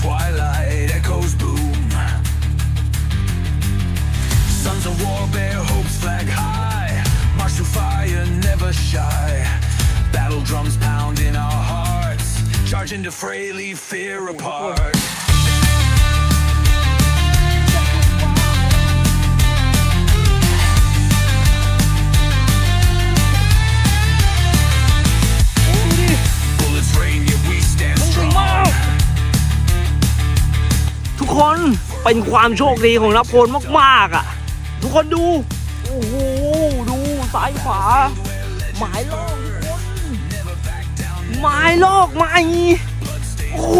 twilight echoes boom. Sons of war bear hopes flag high. March through fire, never shy. Battle drums pound in our hearts. Charge into fray, leave fear apart. คนเป็นความโชคดีของนพลมากๆอะ ทุกคนดู โอ้โห ดูซ้ายขวา หมายลอกทุกคนหมายลอกใหม่โอ้โห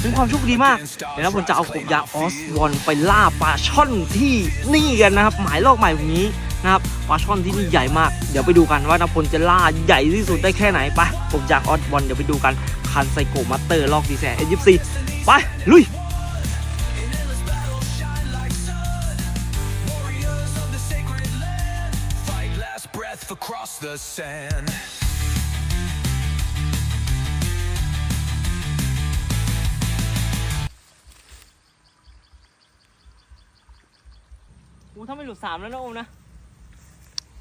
เป็นความโชคดีมากเดี๋ยวนะผมจะเอากบยาออสวอนไปล่าปลาช่อนที่นี่กันนะครับ หมายลอกใหม่แบบนี้นะครับปลาช่อนที่นี่ใหญ่มาก เดี๋ยวไปดูกันว่านพลจะล่าใหญ่ที่สุดได้แค่ไหนไปกบยาออสวอนเดี๋ยวไปดูกันคันไซโกมัตเตอร์ลอกดีแซเอ็นยิซีไปลุย across the sand. โอ้ถ้าไม่หลุดสามแล้วนะโอมนะ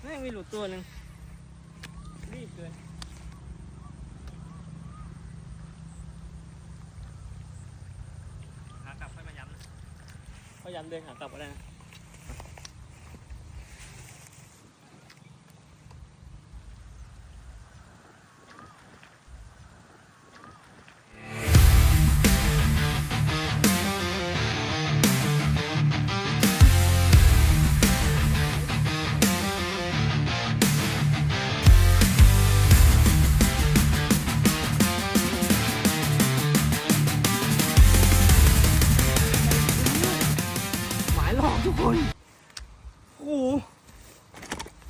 ไม่งมีหลุดตัวหนึ่งรีบเกินหากลับค่อยมาย้ำนะก็ย้ำเดินหากลับก็ได้นะ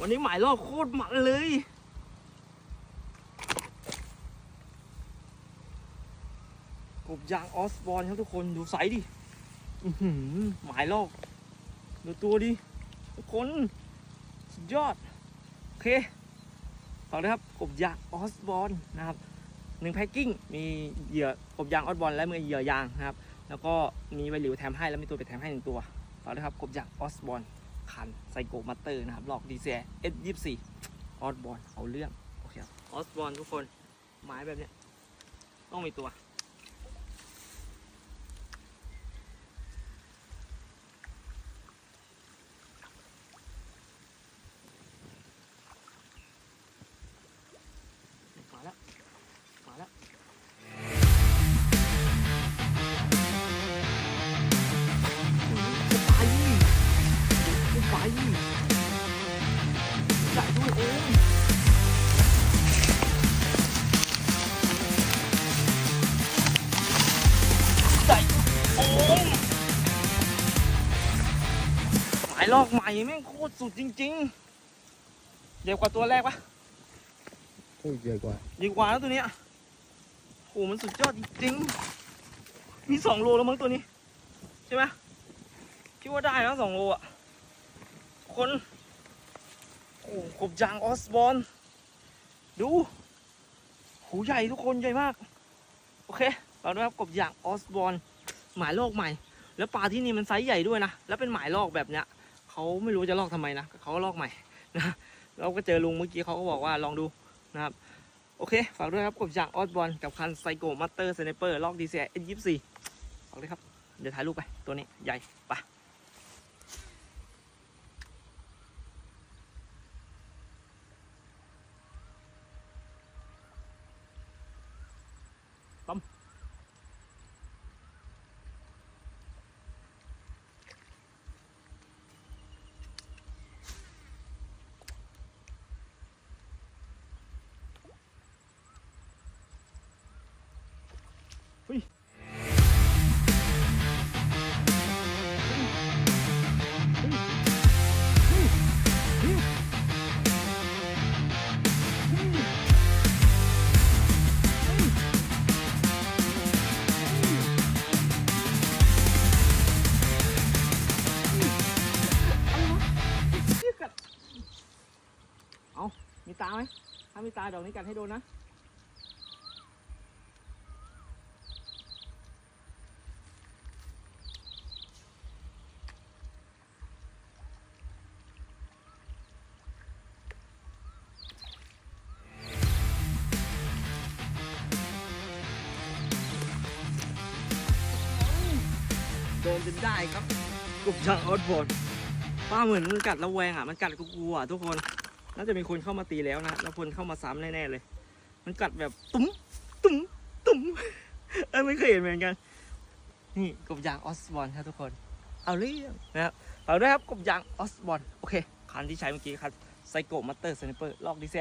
วันนี้หมายหลอโคตรมันเลย กบยางออสบอลครับทุกคนดูไซส์ดิหมายลอดูตัวดิ ทุกคนสุดยอด โอเคฝากด้วยครับ กบยางออสบอลนะครับหนึ่งแพ็กกิ้งมีเหยื่อกบยางออสบอลและมือเหยื่อยางนะครับ แล้วก็มีใบหลิวแถมให้แล้วมีตัวเป็ดแถมให้หนึ่งตัวฝากด้วยครับกบยางออสบอล คันไซโกมาเตอร์นะครับหลอกดีเซเอสยี่สี่ออสบอลเอาเรื่อง โอเคครับออสบอลทุกคน หมายแบบเนี้ย ต้องมีตัว ลอกใหม่แม่งโคตรสุดจริงๆเดี๋ยวกว่าตัวแรกปะอุ้ยใหญ่กว่าดีกว่าแล้วตัวเนี้ยโหมันสุดยอดจริงๆมีสองโลแล้วมั้งตัวนี้ ใช่ไหมคิดว่าได้แล้วสองโลอะคนโอ้โหกบยางออสบอลดูหูใหญ่ทุกคนใหญ่มาก โอเคเราได้ครับกบยางออสบอลหมายลอกใหม่ แล้วปลาที่นี่มันไซส์ใหญ่ด้วยนะ แล้วเป็นหมายลอกแบบเนี้ย เขาไม่รู้จะลอกทำไมนะเขาก็ลอกใหม่นะเราก็เจอลุงเมื่อกี้เขาก็บอกว่าลองดูนะครับ โอเค ฝากด้วยครับกับจากออสบอลกับคันไซโกมัตเตอร์เซเนเปอร์ลอกดีเซีเอ็นยี่สี่ฝากเลยครับ เดี๋ยวถ่ายรูปไปตัวนี้ใหญ่ไปะ มีตาไหมถ้ามีตาดอกนี้กันให้โดนนะ โดนจนได้ครับกลุ่มชงออสบอลป้าเหมือนมันกัดระแวงอะ มันกัดกลัวๆทุกคน น่าจะมีคนเข้ามาตีแล้วนะ แล้วคนเข้ามาซ้ำแน่ๆเลย มันกัดแบบตุ้มตุ้มตุ้มเอ้ไม่เคยเห็นเหมือนกัน นี่กบยางออสบอลครับทุกคน เอาเรื่องนะครับฝาด้วยครับกบยางออสบอลโอเค คันที่ใช้เมื่อกี้ครับไซโกมัตเตอร์สไนเปอร์ลอกดีแซ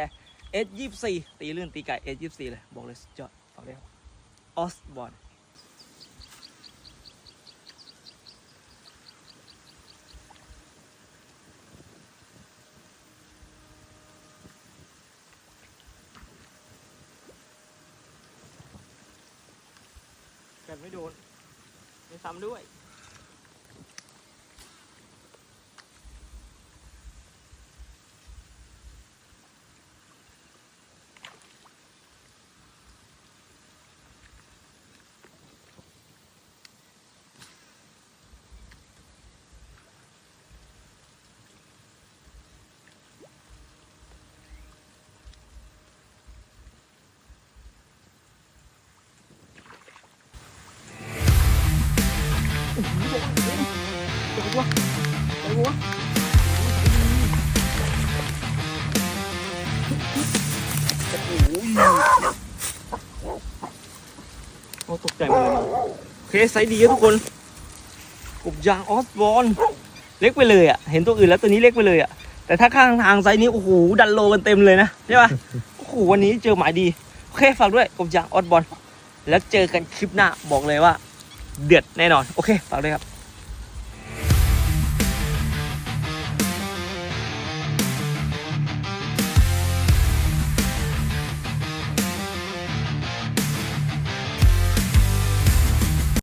เอสยี่สี่ตีลื่อนตีไก่เอสยี่สี่เลย บอกเลยสุดยอดฝากด้วยครับออสบอล แต่ไม่โดนไม่ซ้ำด้วย ไปวะไปวะโอ้ตกใจมดเลยโอเคไซส์ดีอะทุกคนกบยางออสบอลเล็กไปเลยอะ เห็นตัวอื่นแล้วตัวนี้เล็กไปเลยอะ แต่ถ้าข้างทางไซส์นี้โอ้โหดันโลกันเต็มเลยนะใช่ปะโอ้โหวันนี้เจอหมายดีโอเคฝากด้วยกบยางออสบอลแล้วเจอกันคลิปหน้าบอกเลยว่า เดือดแน่นอน โอเคฝากด้วยครับ